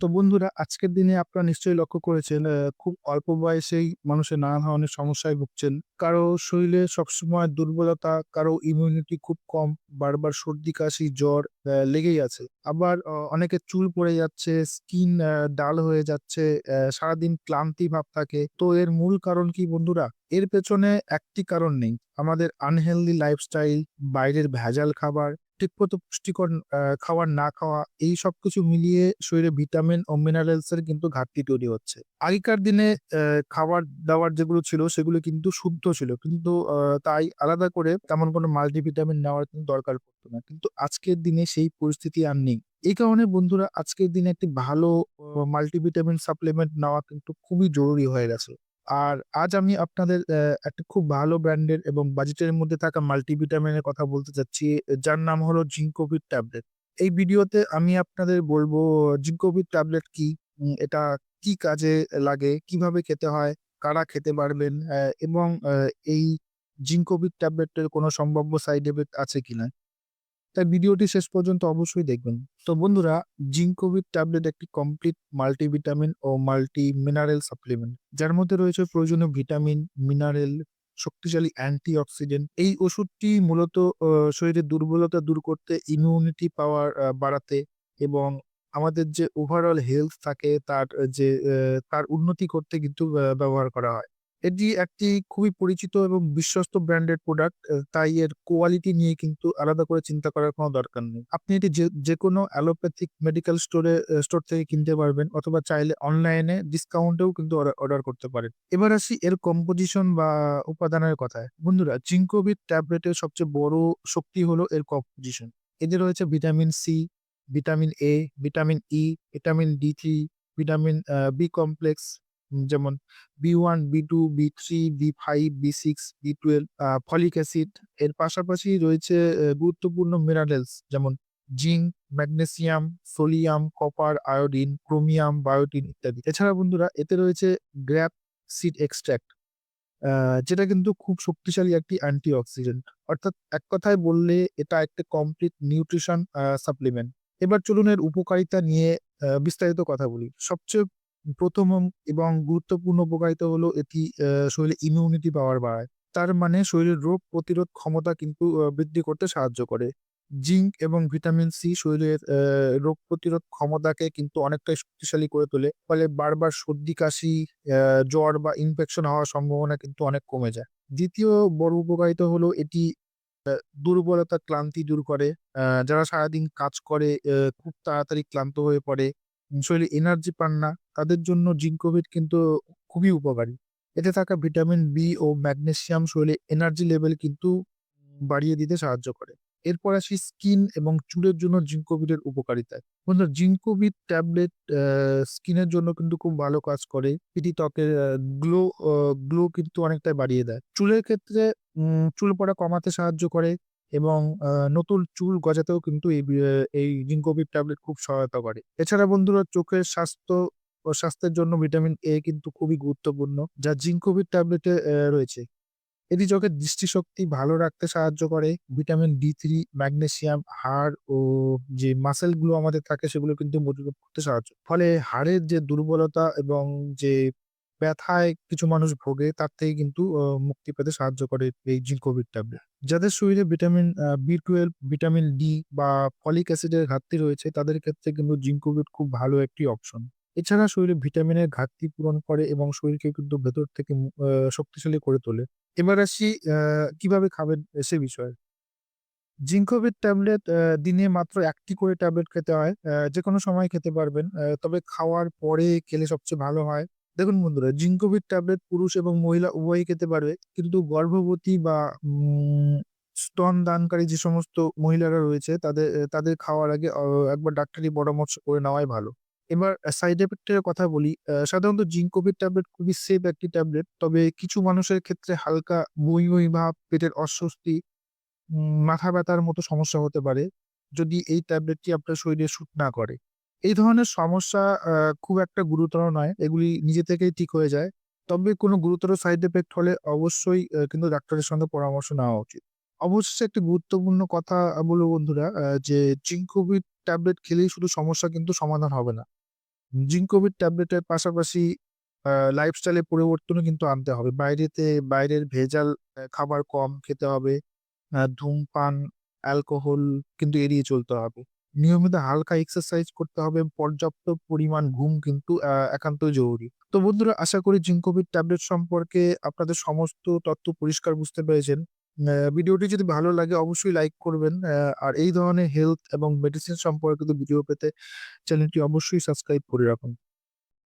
তো বন্ধুরা আজকের দিনে আপনারা নিশ্চয়ই লক্ষ্য করেছেন খুব অল্প বয়সেই মানুষের নানা ধরনের সমস্যায় ভুগছেন। কারও শরীরে সবসময় দুর্বলতা, কারও ইমিউনিটি খুব কম, বারবার সর্দি, কাশি, জ্বর লেগেই আছে। আবার অনেকে চুল পড়ে যাচ্ছে, স্কিন ডাল হয়ে যাচ্ছে, সারাদিন ক্লান্তি ভাব থাকে। তো এর মূল কারণ কি বন্ধুরা? এর পেছনে একটি কারণ নেই। আমাদের আনহেলদি লাইফস্টাইল, বাইরের ভেজাল খাবার, ঠিকমতো পুষ্টিকর খাবার না খাওয়া, এই সবকিছু মিলিয়ে শরীরে ভিটামিন ও মিনারেলস এর কিন্তু ঘাটতি তৈরি হচ্ছে। আগেকার দিনে অ্যা খাবার-দাবার যেগুলো ছিল সেগুলো কিন্তু শুদ্ধ ছিল। কিন্তু তাই আলাদা করে তেমন কোনো মাল্টিভিটামিন নেওয়ার কিন্তু দরকার পড়তো না। কিন্তু আজকের দিনে সেই পরিস্থিতি আর নেই। এই কারণে বন্ধুরা আজকের দিনে একটি ভালো মাল্টিভিটামিন সাপ্লিমেন্ট নেওয়া কিন্তু খুবই জরুরি হয়ে গেছে। আর আজ আমি আপনাদের একটা খুব ভালো ব্র্যান্ডের এবং বাজেটের মধ্যে থাকা মাল্টিভিটামিনের কথা বলতে চাচ্ছি, যার নাম হলো জিঙ্কোভিট ট্যাবলেট। এই ভিডিওতে আমি আপনাদের বলব জিঙ্কোভিট ট্যাবলেট কি? এটা কি কাজে লাগে? কীভাবে খেতে হয়? কারা খেতে পারবেন? এবং এই জিঙ্কোভিট ট্যাবলেটের কোনো সম্ভাব্য সাইড এফেক্ট আছে কিনা? তাই ভিডিওটি শেষ পর্যন্ত অবশ্যই দেখবেন। তো বন্ধুরা জিঙ্কোভিট ট্যাবলেট একটি কমপ্লিট মাল্টিভিটামিন ও মাল্টি মিনারেল সাপ্লিমেন্ট। যার মধ্যে রয়েছে প্রয়োজনীয় ভিটামিন, মিনারেল, শক্তিশালী অ্যান্টিঅক্সিডেন্ট। এই ওষুধটি মূলত শরীরের দুর্বলতা দূর করতে, ইমিউনিটি পাওয়ার বাড়াতে এবং আমাদের যে ওভারঅল হেলথ থাকে তার যে তার উন্নতি করতে কিন্তু ব্যবহার করা হয়। এটি একটি খুবই পরিচিত এবং বিশ্বস্ত ব্র্যান্ডের প্রোডাক্ট। তাই এর কোয়ালিটি নিয়ে কিন্তু আলাদা করে চিন্তা করার কোনো দরকার নেই। আপনি এটি যে যেকোনো অ্যালোপ্যাথিক মেডিকেল স্টোরে স্টোর থেকে কিনতে পারবেন অথবা চাইলে অনলাইনে ডিসকাউন্টেও কিন্তু অর্ডার করতে পারেন। এবার আসি এর কম্পোজিশন বা উপাদানের কথায়। বন্ধুরা জিঙ্কোভিট ট্যাবলেটের সবচেয়ে বড় শক্তি হলো এর কম্পোজিশন। এতে রয়েছে vitamin C, vitamin A, vitamin E, vitamin D three, vitamin a B complex যেমন বি1, বি2, বি3, বি5, বি6, বি12, আ ফলিক অ্যাসিড। এর পাশাপাশি রয়েছে গুরুত্বপূর্ণ মিনারেলস যেমন জিঙ্ক, ম্যাগনেসিয়াম, সোলিয়াম কপার, আয়োডিন, ক্রোমিয়াম, বায়োটিন ইত্যাদি। এছাড়া বন্ধুরা এতে রয়েছে গ্র্যাপ সিড এক্সট্রাক্ট আ যেটা কিন্তু খুব শক্তিশালী একটি অ্যান্টিঅক্সিডেন্ট। অর্থাৎ এক কথায় বললে এটা একটা কমপ্লিট নিউট্রিশন সাপ্লিমেন্ট। এবার চলুন এর উপকারিতা নিয়ে বিস্তারিত কথা বলি। সবচেয়ে ১ম এবং গুরুত্বপূর্ণ উপকারিতা হলো এটি শরীরে ইমিউনিটি পাওয়ার বাড়ায়। তার মানে শরীরের রোগ প্রতিরোধ ক্ষমতা কিন্তু বৃদ্ধি করতে সাহায্য করে। জিঙ্ক এবং ভিটামিন সি শরীরের রোগ প্রতিরোধ ক্ষমতাকে কিন্তু অনেকটাই শক্তিশালী করে তোলে। ফলে বারবার সর্দি, কাশি, জ্বর বা ইনফেকশন হওয়ার সম্ভাবনা কিন্তু অনেক কমে যায়। দ্বিতীয় বড় উপকারিতা হলো এটি দুর্বলতা, ক্লান্তি দূর করে। যারা সারাদিন কাজ করে খুব তাড়াতাড়ি ক্লান্ত হয়ে পড়ে, শরীরে এনার্জি পান না, তাদের জন্য জিঙ্কোভিট কিন্তু খুবই উপকারী। এতে থাকা ভিটামিন বি ও ম্যাগনেসিয়াম শরীরে এনার্জি লেভেল কিন্তু বাড়িয়ে দিতে সাহায্য করে। এরপর আসি স্কিন এবং চুলের জন্য জিঙ্কোভিটের উপকারিতায়। বন্ধুরা জিঙ্কোভিট ট্যাবলেট স্কিনের জন্য কিন্তু খুব ভালো কাজ করে। এটি ত্বকের গ্লো গ্লো কিন্তু অনেকটাই বাড়িয়ে দেয়। চুলের ক্ষেত্রে চুল পড়া কমাতে সাহায্য করে এবং নতুন চুল গজাতেও কিন্তু এই এই জিঙ্কোভিট ট্যাবলেট খুব সহায়তা করে। এছাড়া বন্ধুরা চোখের স্বাস্থ্য ও স্বাস্থ্যের জন্য ভিটামিন এ কিন্তু খুবই গুরুত্বপূর্ণ, যা জিঙ্কোভিট ট্যাবলেটে রয়েছে। এটি চোখের দৃষ্টিশক্তি ভালো রাখতে সাহায্য করে। ভিটামিন ডি থ্রি ম্যাগনেসিয়াম হাড় ও যে মাসলগুলো আমাদের থাকে সেগুলো কিন্তু মজবুত করতে সাহায্য ফলে হাড়ের যে দুর্বলতা এবং যে ব্যথায় কিছু মানুষ ভোগে তার থেকে কিন্তু মুক্তি পেতে সাহায্য করে এই জিঙ্কোভিট ট্যাবলেট। যাদের শরীরে ভিটামিন আ বি12, ভিটামিন ডি বা ফলিক অ্যাসিডের ঘাটতি রয়েছে তাদের ক্ষেত্রে কিন্তু জিঙ্কোভিট খুব ভালো একটি অপশন। এছাড়া শরীরে ভিটামিনের ঘাটতি পূরণ করে এবং শরীরকে কিন্তু ভেতর থেকে মু শক্তিশালী করে তোলে। এবার আসি আ কীভাবে খাবেন সে বিষয়ে। জিঙ্কোভিট ট্যাবলেট অ্যা দিনে মাত্র একটি করে ট্যাবলেট খেতে হয়। অ্যা যেকোনো সময় খেতে পারবেন। অ্যা তবে খাওয়ার পরে খেলে সবচেয়ে ভালো হয়। দেখুন বন্ধুরা জিঙ্কোভিট ট্যাবলেট পুরুষ এবং মহিলা উভয়ই খেতে পারবে। কিন্তু গর্ভবতী বা স্তন দানকারী যে সমস্ত মহিলারা রয়েছে তাদের তাদের খাওয়ার আগে একবার ডাক্তারি পরামর্শ করে নেওয়াই ভালো। এবার সাইড ইফেক্ট এর কথা বলি। সাধারণত জিঙ্কোভিট ট্যাবলেট খুবই সেফ একটি ট্যাবলেট। তবে কিছু মানুষের ক্ষেত্রে হালকা বমি, বমি ভাব, পেটের অস্বস্তি, মাথা ব্যাথার মতো সমস্যা হতে পারে। যদি এই ট্যাবলেটটি আপনার শরীরে শ্যুট না করে। এই ধরনের সমস্যা খুব একটা গুরুতর নয়। এগুলি নিজে থেকেই ঠিক হয়ে যায়। তবে কোনো গুরুতর সাইড এফেক্ট হলে অবশ্যই কিন্তু ডাক্তারের সঙ্গে পরামর্শ নেওয়া উচিত। অবশেষে একটি গুরুত্বপূর্ণ কথা বলব বন্ধুরা যে জিঙ্কোভিট ট্যাবলেট খেলেই শুধু সমস্যা কিন্তু সমাধান হবে না। জিঙ্কোভিট ট্যাবলেটের পাশাপাশি লাইফস্টাইলে পরিবর্তনও কিন্তু আনতে হবে। বাইরেতে বাইরের ভেজাল খাবার কম খেতে হবে। ধূমপান, অ্যালকোহল কিন্তু এড়িয়ে চলতে হবে। নিয়মিত হালকা এক্সারসাইজ করতে হবে। পর্যাপ্ত পরিমাণ ঘুম কিন্তু আহ, একান্তই জরুরি। তো বন্ধুরা আশা করি জিঙ্কোভিড ট্যাবলেট সম্পর্কে আপনাদের সমস্ত তথ্য পরিষ্কার বুঝতে পেরেছেন। আ ভিডিওটি যদি ভালো লাগে অবশ্যই লাইক করবেন। আহ, আর এই ধরনের হেলথ এবং মেডিসিন সম্পর্কিত ভিডিও পেতে চ্যানেলটি অবশ্যই সাবস্ক্রাইব করে রাখুন।